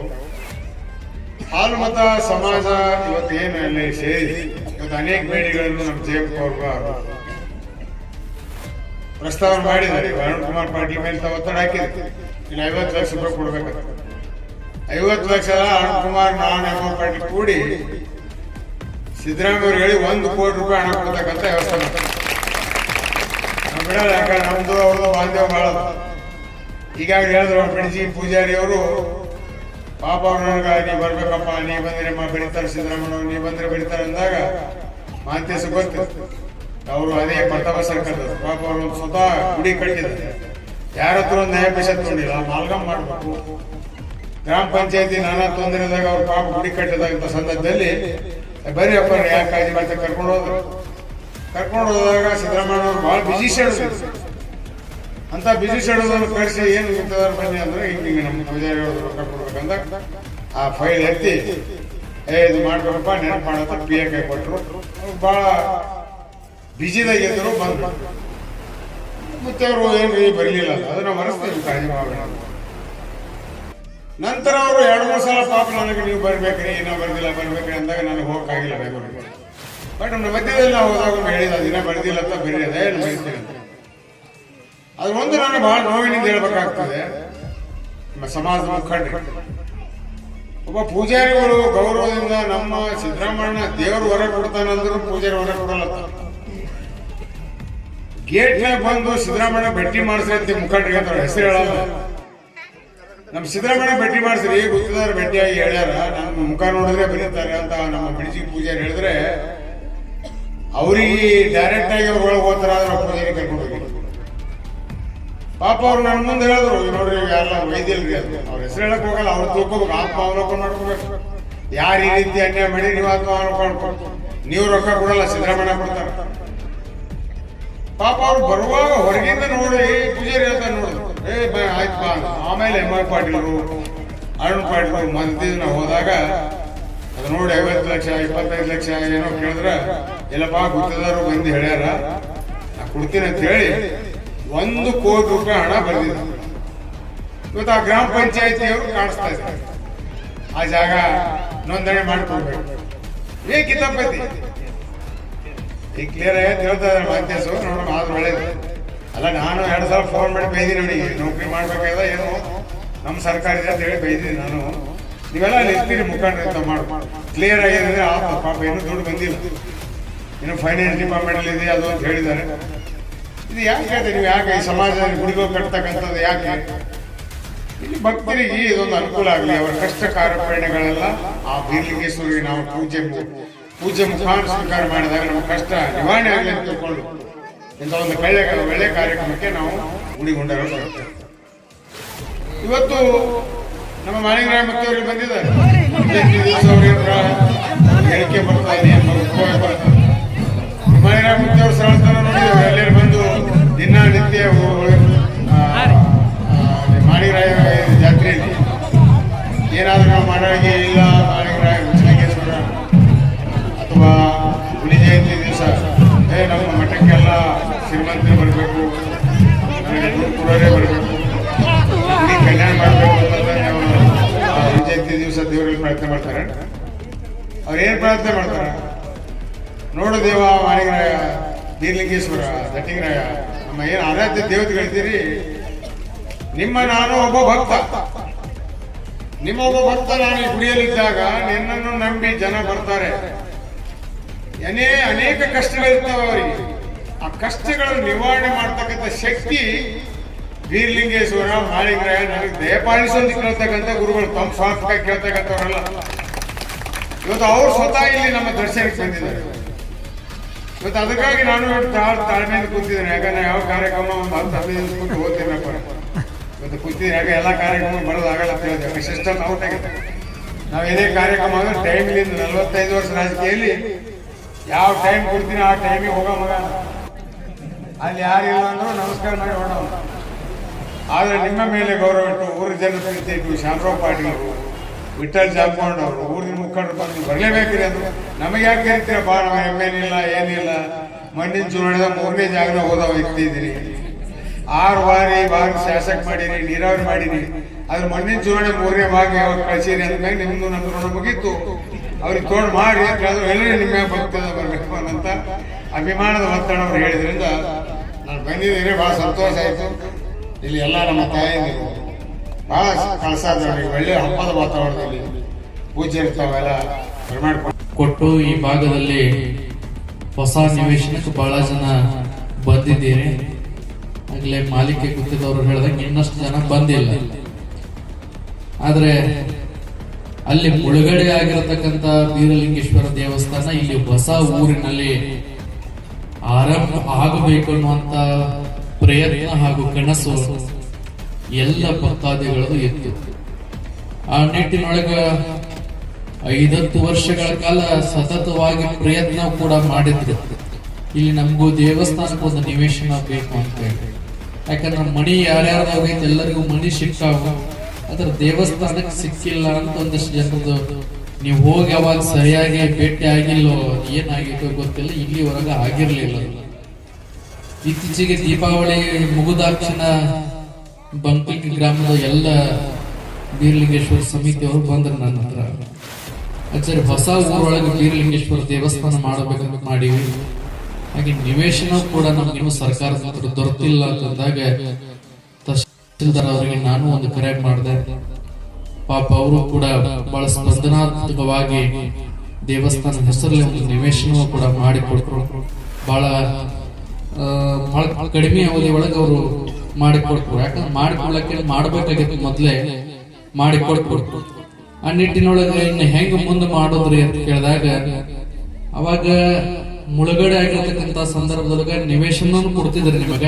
ಹಾಲು ಮತ ಸಮಾಜ ಇವತ್ತು ಏನು ಅಲ್ಲಿ ಸೇರಿ, ಇವತ್ತು ಅನೇಕ ಬೇಡಿಗಳನ್ನು ನಮ್ಮ ಜಯಪ್ಪ ಅವರು ಪ್ರಸ್ತಾವನೆ ಮಾಡಿದ್ದಾರೆ ಅರುಣ್ ಕುಮಾರ್ ಪಾಟೀಲ್ ಮೇಲೆ ತಾವು ಒತ್ತಡ ಹಾಕಿದೆ ಇಲ್ಲಿ ಐವತ್ತು ಲಕ್ಷ ರೂಪಾಯಿ ಕೊಡಬೇಕು. ಐವತ್ತು ಲಕ್ಷ ಅರುಣ್ ಕುಮಾರ್ ನಾನು ಅಮ್ಮ ಪಾಟೀಲ್ ಕೂಡಿ ಸಿದ್ದರಾಮಯ್ಯ ಹೇಳಿ ಒಂದು ಕೋಟಿ ರೂಪಾಯಿ ಹಣ ಕೊಡ್ತಕ್ಕಂಥ ವ್ಯವಸ್ಥೆ ಮಾಡ್ತಾರೆ ನಾವು ಬಿಡಲ್ಲ, ಯಾಕಂದ್ರೆ ನಮ್ಮದು ಅವ್ರದ್ದು ಬಾಂಧವ್ಯ ಭಾಳ. ಈಗಾಗಲೇ ಹೇಳಿದ್ರು ಬೆಣಜಿ ಪೂಜಾರಿ ಅವರು, ಪಾಪ ಅವ್ರು ನೀವು ಬರ್ಬೇಕಪ್ಪ ನೀ ಬಂದ್ರೆ ಮಾ ಬೆಳಿತಾರೆ ಸಿದ್ದರಾಮಯ್ಯ ನೀ ಬಂದ್ರೆ ಬೆಳಿತಾರೆ ಅಂದಾಗ ಮಾಂತೇಶ ಗೊತ್ತು ಅವರು ಅದೇ ಪ್ರತಾಪ ಸರ್ಕಾರದ ಪಾಪ ಅವರು ಸ್ವತಃ ಗುಡಿ ಕಟ್ಟಿದ್ದಾರೆ. ಯಾರ ಹತ್ರ ಒಂದು ನ್ಯಾಯ ತಗೊಂಡಿಲ್ಲ ಮಾಲ್ಗಮ್ ಮಾಡಬೇಕು. ಗ್ರಾಮ ಪಂಚಾಯತಿ ನಾನಾ ತೊಂದರೆದಾಗ ಅವ್ರು ಪಾಪ ಗುಡಿ ಕಟ್ಟಿದಂತ ಸಂದರ್ಭದಲ್ಲಿ ಬರೀ ಅಪ್ಪ ಯಾಕೆ ಕಾಳಜಿ ಮಾಡ್ತಾರೆ ಕರ್ಕೊಂಡು ಹೋದ್ರು? ಕರ್ಕೊಂಡು ಹೋದಾಗ ಸಿದ್ದರಾಮಯ್ಯ ಅವರು ಭಾಳ ಬಿಜಿ ಶೆಡ್ಯೂಲ್ ಅಂತ ಬಿಜಿ ಶೆಡ್ಯೂಲ್ ಕಳಿಸಿ ಏನು ಬನ್ನಿ ಅಂದ್ರೆ ಹಿಂಗೆ ನಮ್ಮ ಪೂಜಾರಿ ರೊಕ್ಕ ಕೊಡ್ಬೇಕಂದ ಆ ಫೈಲ್ ಎತ್ತಿ, ಏ, ಇದು ಮಾಡ್ಬೇಕಪ್ಪ ನೆನಪು ಮಾಡತ್ತ ಪಿ ಎ ಕೈ ಕೊಟ್ಟರು ಭಾಳ ಬಿಜಿದಾಗ ಇದ್ರು ಬಂದ್ ಮತ್ತೆ ಅವರು ಏನ್ರಿ ಬರಲಿಲ್ಲ ಅದನ್ನ ಮರೆಸ್ತೀವಿ ಕಾಳಜಿ ಮಾಡೋಣ ನಂತರ ಅವರು ಎರಡು, ಮೂರು ಸಲ ಪಾಪ ನನಗೆ ನೀವು ಬರ್ಬೇಕ್ರಿ ಏನೋ ಬರ್ದಿಲ್ಲ, ಬರ್ಬೇಕ್ರಿ ಅಂದಾಗ ನನಗೆ ಹೋಗಕ್ಕಾಗಿಲ್ಲ ಬೆಂಗಳೂರಿಗೆ. ಬಟ್ ನಮ್ಮ ಮಧ್ಯದಲ್ಲಿ ನಾವು ಹೋದಾಗ ಹೇಳಿದ, ದಿನ ಬರ್ದಿಲ್ಲ ಅಂತ ಬರೀ ಅದೇ ಏನು ಬರೀತೀನಿ ಅದು ಒಂದು ನಾನು ಬಹಳ ನೋವಿನಿಂದ ಹೇಳ್ಬೇಕಾಗ್ತದೆ. ನಮ್ಮ ಸಮಾಜದ ಮುಖಂಡರು. ಒಬ್ಬ ಪೂಜಾರಿಗಳು ಗೌರವದಿಂದ ನಮ್ಮ ಸಿದ್ದರಾಮಯ್ಯ ದೇವರು ಹೊರಗೆ ಕೊಡ್ತಾನಂದ್ರು ಪೂಜಾರಿ ಹೊರಗೆ ಕೊಡಲ್ಲ ಗೇಟ್ನಾಗ ಬಂದು ಸಿದ್ದರಾಮಯ್ಯ ಭೇಟಿ ಮಾಡಿಸ್ರಿ ಅಂತ ಮುಖಂಡರಿಗೆ ಅಂತ ಹೆಸರು ಹೇಳೋದು. ನಮ್ಮ ಸಿದ್ದರಾಮಯ್ಯ ಭೇಟಿ ಮಾಡಿಸ್ರಿ ಗುತ್ತಿದಾರ ಭೇಟಿಯಾಗಿ ಹೇಳ್ಯಾರ. ನಮ್ಮ ಮುಖ ನೋಡಿದ್ರೆ ಬರೀತಾರೆ ಅಂತ ನಮ್ಮ ಬಿಡಿಸಿ ಪೂಜೆ ಹೇಳಿದ್ರೆ ಅವ್ರಿಗೆ ಡೈರೆಕ್ಟ್ ಆಗಿ ಅವ್ರು ಒಳಗೆ ಹೋಗ್ತಾರ ಪೂಜಾರಿ ಕರ್ಕೊಂಡು ಹೋಗಿ ಪಾಪ ಅವ್ರು ನನ್ನ ಮುಂದೆ ಹೇಳಿದ್ರು "ಈಗ ನೋಡ್ರಿ ಯಾರಲ್ಲ ವೈದ್ಯಲ್ರಿ ಅದು ಅವ್ರ ಹೆಸರು ಹೇಳಕ್ ಹೋಗಲ್ಲ, ಅವ್ರು ತಿಳ್ಕೊಬೇಕು ಆತ್ಮಾವಲೋಕನ ಮಾಡ್ಕೋಬೇಕು ಯಾರು ಈ ರೀತಿ ಅನ್ಯಾಯ ಮಾಡಿ ನೀವು ಆತ್ಮಾವಲೋಕನ ಮಾಡ್ಕೊಂಡು ನೀವು ರೊಕ್ಕ ಕೊಡಲ್ಲ, ಸಿದ್ದರಾಮಯ್ಯ ಕೊಡ್ತಾರೆ. ಪಾಪ ಅವ್ರು ಬರುವಾಗ ಹೊರಗಿಂದ ನೋಡಿ ಪೂಜಾರಿ ಅಂತ ನೋಡಿದ್ರು ಏ, ಬಾ, ಆಯ್ತು, ಬಾ. ಆಮೇಲೆ ಎಂ ಐ ಪಾಟೀಲ್ರು, ಅರುಣ್ ಪಾಟೀಲ್ ಮಂದಿ ಹೋದಾಗ ಅದು ನೋಡಿ ಐವತ್ತು ಲಕ್ಷ, ಇಪ್ಪತ್ತೈದು ಲಕ್ಷ ಏನೋ ಕೇಳಿದ್ರೆ ಇಲ್ಲಪ್ಪ ಗುತ್ತದಾರು ಬಂದು ಹೇಳ್ಯಾರ. ನಾ ಕೊಡ್ತೀನಿ ಅಂತ ಹೇಳಿ ಒಂದು ಕೋಟಿ ರೂಪಾಯಿ ಹಣ ಬರೆದಿದ್ರು. ಇವತ್ತು ಆ ಗ್ರಾಮ ಪಂಚಾಯತಿಯವರು ಕಾಣಿಸ್ತಾ ಇದ್ದಾರೆ. ಆ ಜಾಗ ನೋಂದಣಿ ಮಾಡ್ಕೊಡ್ಬೇಕು. ಏ ಕಿತಾಪತಿ ಈಗ ಕ್ಲಿಯರ್ ಆಗಿ ಹೇಳ್ತಾ ಇದ್ದಾರೆ ನೋಡೋಣ, ಆದ್ರೆ ಒಳ್ಳೇದು. ಅಲ್ಲ, ನಾನು ಎರಡು ಸಾವಿರ ಫೋನ್ ಮಾಡಿ ಬೈದೀನಿ ನೋಡಿ. ನೌಕರಿ ಮಾಡ್ಬೇಕಾದ ಏನು ನಮ್ಮ ಸರ್ಕಾರ ಇದೆ ಅಂತ ಹೇಳಿ ಬೈದೀನಿ ನಾನು. ನೀವೆಲ್ಲ ನಿಲ್ತೀರಿ ಮುಖಂಡ ಅಂತ ಮಾಡು. ಕ್ಲಿಯರ್ ಆಗಿದೆ ಅಂದ್ರೆ ಆ ಪಾಪ, ಇನ್ನೂ ದುಡ್ಡು ಬಂದಿಲ್ಲ. ಇನ್ನು ಫೈನಾನ್ಸ್ ಡಿಪಾರ್ಟ್ಮೆಂಟಲ್ಲಿ ಇದೆ ಅದು ಅಂತ ಹೇಳಿದ್ದಾರೆ. ಇದು ಯಾಕೆ ಹೇಳ್ತೀರಿ ನೀವು ಯಾಕೆ ಈ ಸಮಾಜದಲ್ಲಿ ಗುಡಿಗೋ ಕಟ್ತಕ್ಕಂಥದ್ದು ಯಾಕೆ? ಇಲ್ಲಿ ಭಕ್ತರಿಗೆ ಇದೊಂದು ಅನುಕೂಲ ಆಗಲಿ, ಅವರ ಕಷ್ಟ ಕಾರ್ಯಪರಣೆಗಳೆಲ್ಲ ಆ ಬೀರ್ಲಿಂಗೇಶ್ವರಿಗೆ ನಾವು ಪೂಜೆ ಪೂಜೆ ಮುಖಾಂತರ ಸ್ವೀಕಾರ ಮಾಡಿದಾಗ ನಮ್ಮ ಕಷ್ಟ ನಿವಾರಣೆ ಆಗಲಿ ಅಂತ ತಿಳ್ಕೊಂಡು ಇಂಥ ಒಂದು ಒಳ್ಳೆ ಒಳ್ಳೆ ಕಾರ್ಯಕ್ರಮಕ್ಕೆ ನಾವು ಗುಡಿಗೊಂಡರು ಇವತ್ತು ನಮ್ಮ ಮಾಳಿಂಗರಾಯ ಮತ್ತವರಿಗೆ ಬಂದಿದ್ದಾರೆ ಹೇಳಿಕೆ ಬರ್ತಾ ಇದೆ ಮಾಣಿ ಉಪಯೋಗ ಬರ್ತಾ ಇದೆ. ಮಾಳಿಂಗರಾಯ ಮತ್ತವ್ರ ಸರಳತನ ನೋಡಿದ್ದೇವೆ ಎಲ್ಲರೂ ಬಂದು ದಿನ ನಿತ್ಯ ಮಾಳಿಂಗರಾಯ ಜಾತ್ರೆಯಲ್ಲಿ ಏನಾದರೂ ನಾವು ಮಾಡೋರಿಗೆ ಇಲ್ಲ ಶ್ರೀಮಂತರು ಬರಬೇಕು ನನಗೆ ಬರಬೇಕು ಕಲ್ಯಾಣ ಮಾಡಬೇಕು ದಿವಸ ದೇವರಲ್ಲಿ ಪ್ರಾರ್ಥನೆ ಮಾಡ್ತಾರೆ. ಅವ್ರು ಏನು ಪ್ರಾರ್ಥನೆ ಮಾಡ್ತಾರೆ? ನೋಡು ದೇವ ಮಾಳಿಗರಾಯ ಬೀರ್ಲಿಂಗೇಶ್ವರ ದಟ್ಟಿಗರಾಯ, ನಮ್ಮ ಏನು ಆರಾಧ್ಯ ದೇವತೆಗಳಿದ್ದೀರಿ ನಿಮ್ಮ ನಾನು ಒಬ್ಬ ಭಕ್ತ. ನಿಮ್ಮ ಒಬ್ಬ ಭಕ್ತ ನಾನು ಕುಡಿಯಲಿದ್ದಾಗ ನಿನ್ನನ್ನು ನಂಬಿ ಜನ ಬರ್ತಾರೆ. ಅನೇ ಅನೇಕ ಕಷ್ಟಗಳಿರ್ತಾವ ಅವರಿಗೆ. ಆ ಕಷ್ಟಗಳನ್ನು ನಿವಾರಣೆ ಮಾಡ್ತಕ್ಕಂಥ ಶಕ್ತಿ ಬೀರ್ಲಿಂಗೇಶ್ವರ ಮಾಳಿಗ್ರಹ ನನಗೆ ದಯಪಾಲಿಸೋದು ಕೇಳ್ತಕ್ಕಂಥ ಗುರುಗಳು. ತಮ್ಮ ಸ್ವಾರ್ಥಕ್ಕೆ ಕೇಳ್ತಕ್ಕಂಥವ್ರಲ್ಲ. ಇವತ್ತು ಅವ್ರು ಸ್ವತಃ ಇಲ್ಲಿ ನಮ್ಮ ದರ್ಶನಕ್ಕೆ ಬಂದಿದ್ದಾರೆ. ಇವತ್ತು ಅದಕ್ಕಾಗಿ ನಾನು ತಾಳ್ ತಾಳ್ಮೆಯಿಂದ ಕೂತಿದ್ದೇನೆ. ಯಾಕಂದ್ರೆ ಯಾವ ಕಾರ್ಯಕ್ರಮ ಒಂದು ಹತ್ತು ಹದಿನೈದು ಕೂತು ಓದ್ತೀನಪ್ಪ ಇವತ್ತು ಕೂತಿದ್ದೀನಿ. ಯಾಕೆ ಎಲ್ಲ ಕಾರ್ಯಕ್ರಮ ಬರೋದಾಗಲ್ಲ ಅಂತ ಹೇಳಿದೆ. ಸಿಸ್ಟಮ್ ಔಟ್ ಆಗಿದೆ ನಾವು ಏನೇ ಕಾರ್ಯಕ್ರಮ ಅಂದ್ರೆ ಟೈಮ್ಲಿಂದ ನಲವತ್ತೈದು ವರ್ಷ ರಾಜಕೀಯಲ್ಲಿ ಯಾವ ಟೈಮ್ ಕೊಡ್ತೀನಿ ಆ ಟೈಮಿಗೆ ಹೋಗೋ ಮಗ. ಅಲ್ಲಿ ಯಾರಿಲ್ಲ ಅಂದ್ರೂ ನಮಸ್ಕಾರ ಮಾಡಿ ಓಡೋಣ. ಆದರೆ ನಿಮ್ಮ ಮೇಲೆ ಗೌರವ ಇಟ್ಟು ಊರ ಜನ ಪ್ರೀತಿ ಇಟ್ಟು ಶಾಮರಾವ್ ಅವರು, ವಿಠಲ್ ಜಾಂಪೌಂಡ್ ಅವರು, ಊರಿನ ಮುಖಂಡರು ಬಂದು ಬರಲೇಬೇಕ್ರಿ ಅಂದ್ರು ನಮಗೆ ಯಾಕೆ ಹೇಳ್ತೀರಾ? ನಮ್ಮ ಎಂ ಏನಿಲ್ಲ ಏನಿಲ್ಲ. ಮಣ್ಣಿನ ಚುನಾವಣೆ ಮೂರನೇ ಜಾಗನ ಹೋದವ ಇದ್ದೀರಿ. ಆರು ಬಾರಿ ಬಾರಿ ಶಾಸಕ ಮಾಡೀರಿ, ನೀರಾವರಿ ಮಾಡೀರಿ. ಅದ್ರ ಮಣ್ಣಿನ ಚುನಾವಣೆ ಮೂರನೇ ಭಾಗ ಯಾವಾಗ ಕಳಿಸಿರಿ ಅಂದ್ಮೇಲೆ ನಿಮ್ದು ನಮ್ದು ಋಣ ಮುಗೀತು. ಅವ್ರಿಗೆ ತೋಡ್ ಮಾಡಿ ಎಲ್ಲರೂ ನಿಮ್ಮ ಭಕ್ತದ ಬರಬೇಕು ಅನ್ನಂತ ಅಭಿಮಾನದ ಒತ್ತಡ ಅವ್ರು ಹೇಳಿದ್ರಿಂದ ನಾನು ಬಂದಿದ್ದೀನಿ ಭಾಳ ಸಂತೋಷ ಆಯಿತು. ಇಲ್ಲಿ ಎಲ್ಲ ನಮ್ಮ ತಾಯಿ ಭಾಳ ಕಳಸ ಒಳ್ಳೆ ಹಬ್ಬದ ವಾತಾವರಣದಲ್ಲಿ ಪೂಜೆ ಇರ್ತಾವೆಲ್ಲ ಕೊಟ್ಟು ಈ ಭಾಗದಲ್ಲಿ ಹೊಸ ನಿವೇಶನಕ್ಕೆ ಬಹಳ ಜನ ಬಂದಿದ್ದೀರಿ. ಆಗಲೇ ಮಾಲಿಕೆ ಗೊತ್ತಿದ್ದವರು ಹೇಳ್ದಂಗೆ ಇನ್ನಷ್ಟು ಜನ ಬಂದಿಲ್ಲ. ಆದರೆ ಅಲ್ಲಿ ಮುಳುಗಡೆ ಆಗಿರತಕ್ಕಂಥ ವೀರಲಿಂಗೇಶ್ವರ ದೇವಸ್ಥಾನ, ಇಲ್ಲಿ ಹೊಸ ಊರಿನಲ್ಲಿ ಆರಂಭ ಆಗಬೇಕು ಅನ್ನುವಂತ ಪ್ರಯತ್ನ ಹಾಗೂ ಕನಸು ಎಲ್ಲ ಭಕ್ತಾದಿಗಳದು ಇತ್ತು. ಆ ನಿಟ್ಟಿನೊಳಗ ಐದತ್ತು ವರ್ಷಗಳ ಕಾಲ ಸತತವಾಗಿ ಪ್ರಯತ್ನ ಕೂಡ ಮಾಡಿದ್ರು. ಇಲ್ಲಿ ನಮಗೂ ದೇವಸ್ಥಾನಕ್ಕೆ ಒಂದು ನಿವೇಶನ ಬೇಕು ಅಂತ ಹೇಳಿ. ಯಾಕಂದ್ರೆ ಮಣಿ ಯಾರ್ಯಾರು ಹೋಗೈತೆ ಎಲ್ಲರಿಗೂ ಮಣಿ ಸಿಕ್ಕಾವು. ಅದ್ರ ದೇವಸ್ಥಾನಕ್ಕೆ ಸಿಕ್ಕಿಲ್ಲ ಅಂತ ಒಂದಷ್ಟು ಜನರದು ನೀವು ಹೋಗಿ ಅವಾಗ ಸರಿಯಾಗಿ ಭೇಟಿ ಆಗಿಲ್ಲೋ, ಏನಾಗಿತ್ತು ಗೊತ್ತಿಲ್ಲ, ಇಲ್ಲಿವರೆಗೆ ಆಗಿರಲಿಲ್ಲ. ಇತ್ತೀಚೆಗೆ ದೀಪಾವಳಿ ಮುಗಿದಾಕ್ಷಣ ಬಂಕಲ್ಕಿ ಗ್ರಾಮದ ಎಲ್ಲ ಬೀರಲಿಂಗೇಶ್ವರ ಸಮಿತಿಯವರು ಬಂದ್ರು ನನ್ನ ಹತ್ರ. ಆಚಾರ್ಯ ಹೊಸ ಊರೊಳಗೆ ಬೀರಲಿಂಗೇಶ್ವರ ದೇವಸ್ಥಾನ ಮಾಡಬೇಕಂತ ಮಾಡೀವಿ. ಹಾಗೆ ನಿವೇಶನ ಕೂಡ ನಮಗಿನ್ನೂ ಸರ್ಕಾರದ ಹತ್ರ ದೊರೆತಿಲ್ಲ ಅಂತಂದಾಗ ತಹಶೀಲ್ದಾರ್ ಅವರಿಗೆ ನಾನು ಒಂದು ಕರೆ ಮಾಡಿದೆ. ಪಾಪ ಅವರು ಕೂಡ ಬಹಳ ಸ್ಪಂದನಾತ್ಮಕವಾಗಿ ದೇವಸ್ಥಾನದ ಹೆಸರಲ್ಲಿ ಒಂದು ನಿವೇಶನವೂ ಕೂಡ ಮಾಡಿಕೊಟ್ರು. ಬಹಳ ಬಹಳ ಕಡಿಮೆ ಅವಧಿ ಒಳಗೆ ಅವರು ಮಾಡಿಕೊಟ್ರು. ಯಾಕಂದ್ರೆ ಮಾಡಿಕೊಳ್ಳಕ್ಕೆ ಮಾಡಬೇಕಾಗಿತ್ತು ಮೊದಲೇ ಮಾಡಿಕೊಟ್ರು. ಆ ನಿಟ್ಟಿನೊಳಗೆ ಇನ್ನು ಹೆಂಗ್ ಮುಂದೆ ಮಾಡೋದ್ರಿ ಅಂತ ಕೇಳಿದಾಗ, ಅವಾಗ ಮುಳುಗಡೆ ಆಗಿರ್ತಕ್ಕಂತ ಸಂದರ್ಭದೊಳಗ ನಿವೇಶನ ಕೊಡ್ತಿದ್ರು ನಿಮಗ.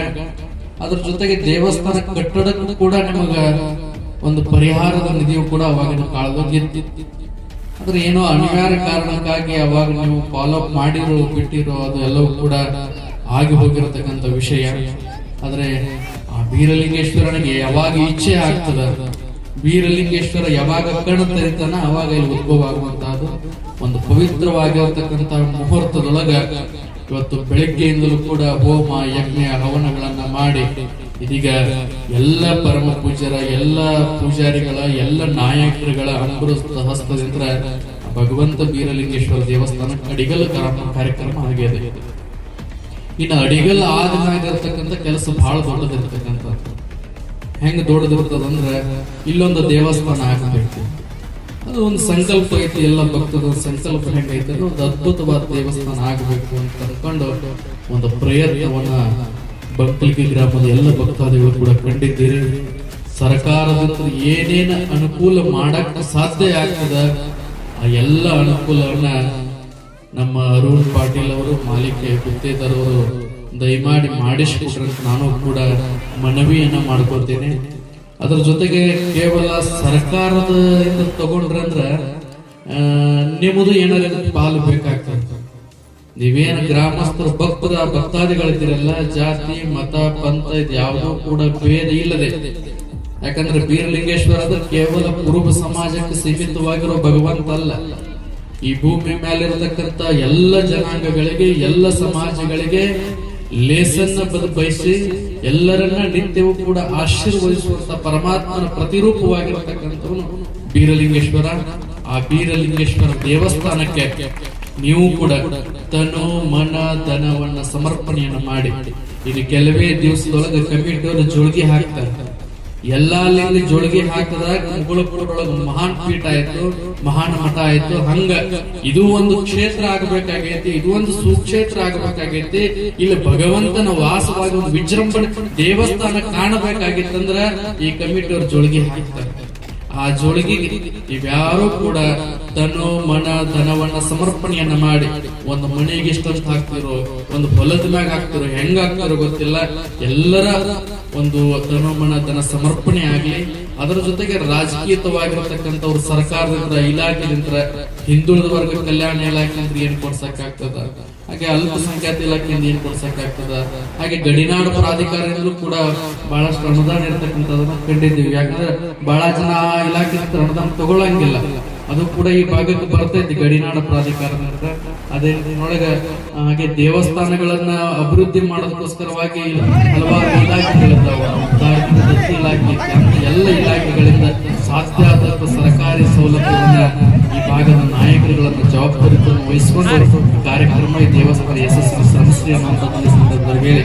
ಅದ್ರ ಜೊತೆಗೆ ದೇವಸ್ಥಾನ ಕಟ್ಟಡಕ್ಕೂ ಕೂಡ ನಿಮಗ ಒಂದು ಪರಿಹಾರದ ನಿಧಿಯು ಕೂಡ ಅವಾಗಿನ ಕಾಲದಲ್ಲಿ ಆದ್ರೆ ಏನೋ ಅನಿವಾರ್ಯ ಕಾರಣಕ್ಕಾಗಿ ಅವಾಗ ನೀವು ಫಾಲೋಅಪ್ ಮಾಡಿರೋ, ಬಿಟ್ಟಿರೋ ಅದು ಎಲ್ಲವೂ ಕೂಡ ಆಗಿ ಹೋಗಿರತಕ್ಕಂಥ ವಿಷಯ. ಆದರೆ ಆ ಬೀರಲಿಂಗೇಶ್ವರನಿಗೆ ಯಾವಾಗ ಇಚ್ಛೆ ಆಗ್ತದ, ಬೀರಲಿಂಗೇಶ್ವರ ಯಾವಾಗ ಕಣ್ಣು ತೆರಿತಾನ ಅವಾಗ ಇಲ್ಲಿ ಉದ್ಭವ ಆಗುವಂತಹದ್ದು ಒಂದು ಪವಿತ್ರವಾಗಿರತಕ್ಕಂತ ಮುಹೂರ್ತದೊಳಗ ಇವತ್ತು ಬೆಳಗ್ಗೆಯಿಂದಲೂ ಕೂಡ ಹೋಮ, ಯಜ್ಞ, ಹವನಗಳನ್ನ ಮಾಡಿ, ಇದೀಗ ಎಲ್ಲ ಪರಮ ಪೂಜರ ಎಲ್ಲ ಪೂಜಾರಿಗಳ, ಎಲ್ಲ ನಾಯಕರುಗಳ ಅನುಭವಿಸಿದ ಹಸ್ತದಿಂದ ಭಗವಂತ ಬೀರಲಿಂಗೇಶ್ವರ ದೇವಸ್ಥಾನ ಅಡಿಗಲ್ ಕಾರ್ಯಕ್ರಮ ಆಗಿದೆ ಇನ್ನು ಅಡಿಗಲ್ ಆದಿನಾಗಿರ್ತಕ್ಕಂಥ ಕೆಲಸ ಬಹಳ ದೊಡ್ಡದಿರ್ತಕ್ಕಂಥ. ಹೆಂಗ್ ದೊಡ್ಡದಿರ್ತದಂದ್ರೆ ಇಲ್ಲೊಂದು ದೇವಸ್ಥಾನ ಆಗಬೇಕು ಅದು ಒಂದು ಸಂಕಲ್ಪ ಐತಿ, ಎಲ್ಲ ಭಕ್ತರ ಸಂಕಲ್ಪ ಹೆಂಗೈತೆ ಒಂದು ಅದ್ಭುತವಾದ ದೇವಸ್ಥಾನ ಆಗಬೇಕು ಅಂತ ಅಂದ್ಕೊಂಡು ಒಂದು ಪ್ರಯತ್ನವನ್ನ ಬಂಕಲ್ಗಿ ಗ್ರಾಮದ ಎಲ್ಲ ಭಕ್ತಾದಿಗಳು ಕೂಡ ಕಂಡಿದ್ದೀರಿ. ಸರ್ಕಾರದಿಂದ ಏನೇನು ಅನುಕೂಲ ಮಾಡಕ್ ಸಾಧ್ಯ ಆಗ್ತದ, ಆ ಎಲ್ಲ ಅನುಕೂಲವನ್ನ ನಮ್ಮ ಅರುಣ್ ಪಾಟೀಲ್ ಅವರು, ಮಾಲಿಕೆ ಗುತ್ತೇದಾರ್ ಅವರು ದಯಮಾಡಿ ಮಾಡಿಸ್ಕೊಟ್ರಂತ ನಾನು ಕೂಡ ಮನವಿಯನ್ನ ಮಾಡ್ಕೊಳ್ತೇನೆ. ಅದ್ರ ಜೊತೆಗೆ ಕೇವಲ ಸರ್ಕಾರದ ಇಂದ ತಗೊಂಡ್ರೆ ಅಂದ್ರ ನಿಮ್ಮದು ಏನಾರ ಪಾಲು ಬೇಕಾಗ್ತದೆ ನೀವೇನು ಗ್ರಾಮಸ್ಥರು, ಭಕ್ತರ, ಭಕ್ತಾದಿಗಳಿದ್ದೀರಲ್ಲ, ಜಾತಿ, ಮತ, ಪಂಥ, ಇದು ಯಾವುದೋ ಕೂಡ ಭೇದ ಇಲ್ಲದೆ. ಯಾಕಂದ್ರೆ ಬೀರಲಿಂಗೇಶ್ವರ ಅಂದ್ರೆ ಕೇವಲ ಕುರುಬ ಸಮಾಜಕ್ಕೆ ಸೀಮಿತವಾಗಿರೋ ಭಗವಂತ ಅಲ್ಲ. ಈ ಭೂಮಿ ಮೇಲಿರತಕ್ಕಂತ ಎಲ್ಲ ಜನಾಂಗಗಳಿಗೆ, ಎಲ್ಲ ಸಮಾಜಗಳಿಗೆ ಲೇಸನ್ನ ಬದು ಬಯಸಿ ಎಲ್ಲರನ್ನ ನಿತ್ಯವೂ ಕೂಡ ಆಶೀರ್ವದಿಸುವಂತ ಪರಮಾತ್ಮನ ಪ್ರತಿರೂಪವಾಗಿರತಕ್ಕಂಥವನು ಬೀರಲಿಂಗೇಶ್ವರ. ಆ ಬೀರಲಿಂಗೇಶ್ವರ ದೇವಸ್ಥಾನಕ್ಕೆ ನೀವು ಕೂಡ ತನು ಮನ ಧನವನ್ನ ಸಮರ್ಪಣೆಯನ್ನು ಮಾಡಿ. ಇದು ಕೆಲವೇ ದಿವಸದೊಳಗೆ ಕಮಿಟಿಯವರು ಜೋಳಿಗೆ ಹಾಕ್ತಾರೆ. ಎಲ್ಲಾ ಲಿಂಗ ಜೋಳಿಗೆ ಹಾಕಿದಾಗ ಮುಗುಳಕೋಟೊಳಗ ಮಹಾನ್ ಪೀಠ ಆಯ್ತು, ಮಹಾನ್ ಮಠ ಆಯ್ತು. ಹಂಗ ಇದು ಒಂದು ಕ್ಷೇತ್ರ ಆಗಬೇಕಾಗೈತಿ, ಇದು ಒಂದು ಸುಕ್ಷೇತ್ರ ಆಗಬೇಕಾಗೈತಿ. ಇಲ್ಲಿ ಭಗವಂತನ ವಾಸವಾಗಿ ಒಂದು ವಿಜೃಂಭಣೆ ದೇವಸ್ಥಾನ ಕಾಣಬೇಕಾಗಿತ್ತಂದ್ರ ಈ ಕಮಿಟಿಯವ್ರ ಜೋಳಿಗೆ ಹಾಕ್ತಾರೆ. ಆ ಜೋಳಿಗೆಗೆ ಇವ್ಯಾರು ಕೂಡ ತನು ಮನ ಧನವನ್ನ ಸಮರ್ಪಣೆಯನ್ನ ಮಾಡಿ ಒಂದು ಮನೆಗೆ ಅಂತ ಹಾಕ್ತಿರೋ, ಒಂದು ಹೊಲದ ಮ್ಯಾಗ ಹಾಕ್ತಿರೋ, ಹೆಂಗ ಹಾಕ್ತಾರೋ ಗೊತ್ತಿಲ್ಲ. ಎಲ್ಲರ ಒಂದು ಧನಮಣ ಧನ ಸಮರ್ಪಣೆ ಆಗಲಿ, ಅದರ ಜೊತೆಗೆ ರಾಜಕೀಯತವಾಗಿರತಕ್ಕಂಥವ್ರು ಸರ್ಕಾರದಿಂದ, ಇಲಾಖೆಯಿಂದ, ಹಿಂದುಳಿದ ವರ್ಗ ಕಲ್ಯಾಣ ಇಲಾಖೆಯಿಂದ ಏನ್ ಕೊಡ್ಸಕ್ಕಾಗ್ತದ? ಹಾಗೆ ಅಲ್ಪಸಂಖ್ಯಾತ ಇಲಾಖೆಯಿಂದ ಏನ್ ಕೊಡ್ಸಕ್ಕಾಗ್ತದ? ಹಾಗೆ ಗಡಿನಾಡು ಪ್ರಾಧಿಕಾರದಿಂದಲೂ ಕೂಡ ಬಹಳಷ್ಟು ಅನುದಾನ ಇರ್ತಕ್ಕಂಥದನ್ನ ಕಂಡಿದ್ದೀವಿ. ಯಾಕಂದ್ರೆ ಬಹಳ ಜನ ಆ ಇಲಾಖೆ ಅನುದಾನ ತಗೊಳಂಗಿಲ್ಲ. ಅದು ಕೂಡ ಈ ಭಾಗಕ್ಕೆ ಬರ್ತೈತಿ. ಗಡಿನಾಡ ಪ್ರಾಧಿಕಾರದಿಂದ. ಅದೇ ರೀತಿಯೊಳಗೆ ಹಾಗೆ ದೇವಸ್ಥಾನಗಳನ್ನ ಅಭಿವೃದ್ಧಿ ಮಾಡೋದಕ್ಕೋಸ್ಕರವಾಗಿ ಹಲವಾರು ಇಲಾಖೆಗಳಿದ್ದಾವೆ. ದತ್ತಿ ಇಲಾಖೆ ಎಲ್ಲ ಇಲಾಖೆಗಳಿಂದ ಸಾಧ್ಯ ಆದಂತಹ ಸರ್ಕಾರಿ ಸೌಲಭ್ಯವನ್ನ ಈ ಭಾಗದ ನಾಯಕರುಗಳನ್ನ ಜವಾಬ್ದಾರಿಯನ್ನು ವಹಿಸಿಕೊಂಡು ಕಾರ್ಯಕ್ರಮ ಈ ದೇವಸ್ಥಾನ ಯಶಸ್ವಿ ಸಂಸ್ಥೆ ಅನ್ನುವಂಥದ್ದು ಸಂದರ್ಭದಲ್ಲಿ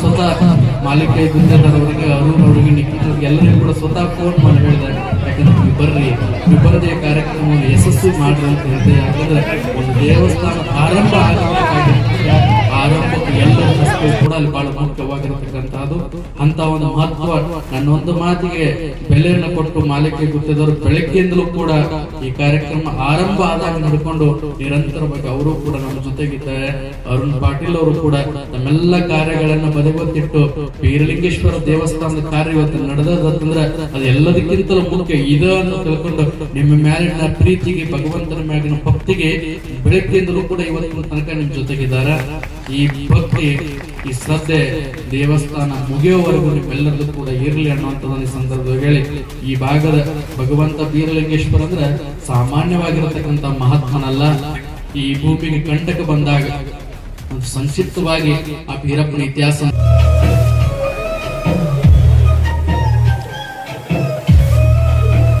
ಸ್ವತಃ ಮಾಲಿಕೆ ಗುಂಡದವರಿಗೆ ಅರುಣ್ ಅವರಿಗೆ ನಿಖಿಲ್ ಎಲ್ಲರಿಗೂ ಕೂಡ ಸ್ವತಃ ಫೋನ್ ಮಾಡಿ ಹೇಳಿದೆ ಯಾಕಂದ್ರೆ ನೀವು ಬರ್ರಿ. ನೀವು ಕಾರ್ಯಕ್ರಮವನ್ನು ಯಶಸ್ವಿ ಮಾಡ್ರಿ ಅಂತ ಹೇಳಿದೆ ಯಾಕಂದ್ರೆ ಒಂದು ದೇವಸ್ಥಾನ ಆರಂಭ ಆರಂಭಕ್ಕೆ ಎಲ್ಲರ ಕೂಡ ಅಲ್ಲಿ ಬಹಳ ಮುಖ್ಯವಾಗಿರತಕ್ಕಂತಹದ್ದು ಅಂತ ಒಂದು ಮಹತ್ವ ನನ್ನ ಒಂದು ಮಾತಿಗೆ ಬೆಲೆಯನ್ನು ಕೊಟ್ಟು ಮಾಲಿಕೆ ಗೊತ್ತಿದ್ದವರು ಬೆಳಗ್ಗೆಯಿಂದಲೂ ಕೂಡ ಈ ಕಾರ್ಯಕ್ರಮ ಆರಂಭ ಆದಾಗ ನಡ್ಕೊಂಡು ನಿರಂತರವಾಗಿ ಅವರು ಕೂಡ ನಮ್ಮ ಜೊತೆಗಿದ್ದಾರೆ. ಅರುಣ್ ಪಾಟೀಲ್ ಅವರು ಕೂಡ ನಮ್ಮೆಲ್ಲ ಕಾರ್ಯಗಳನ್ನ ಬದಿಗೊತ್ತಿಟ್ಟು ಬೀರಲಿಂಗೇಶ್ವರ ದೇವಸ್ಥಾನದ ಕಾರ್ಯ ಇವತ್ತು ನಡೆದಂದ್ರೆ ಅದು ಎಲ್ಲದಕ್ಕಿಂತಲೂ ಮುಖ್ಯ. ಇದು ಅಂತ ತಿಳ್ಕೊಂಡು ನಿಮ್ಮ ಮ್ಯಾಲಿನ ಪ್ರೀತಿಗೆ ಭಗವಂತನ ಮ್ಯಾಲಿನ ಭಕ್ತಿಗೆ ಬೆಳಗ್ಗೆಯಿಂದಲೂ ಕೂಡ ಇವತ್ತಿನ ತನಕ ನಿಮ್ ಜೊತೆಗಿದ್ದಾರೆ. ಈ ಭಕ್ತಿ ಈ ಶ್ರದ್ಧೆ ದೇವಸ್ಥಾನ ಮುಗಿಯುವವರೆಗೂ ನಿಮ್ಮೆಲ್ಲರದ್ದು ಕೂಡ ಇರಲಿ ಅನ್ನುವಂಥದ್ದು ಈ ಸಂದರ್ಭದಲ್ಲಿ ಹೇಳಿ. ಈ ಭಾಗದ ಭಗವಂತ ಬೀರಲಿಂಗೇಶ್ವರ ಅಂದ್ರೆ ಸಾಮಾನ್ಯವಾಗಿರತಕ್ಕಂಥ ಮಹಾತ್ಮನಲ್ಲ. ಈ ಭೂಮಿಗೆ ಕಂಟಕ ಬಂದಾಗ ಸಂಕ್ಷಿಪ್ತವಾಗಿ ಆ ಬೀರಪ್ಪನ ಇತಿಹಾಸ.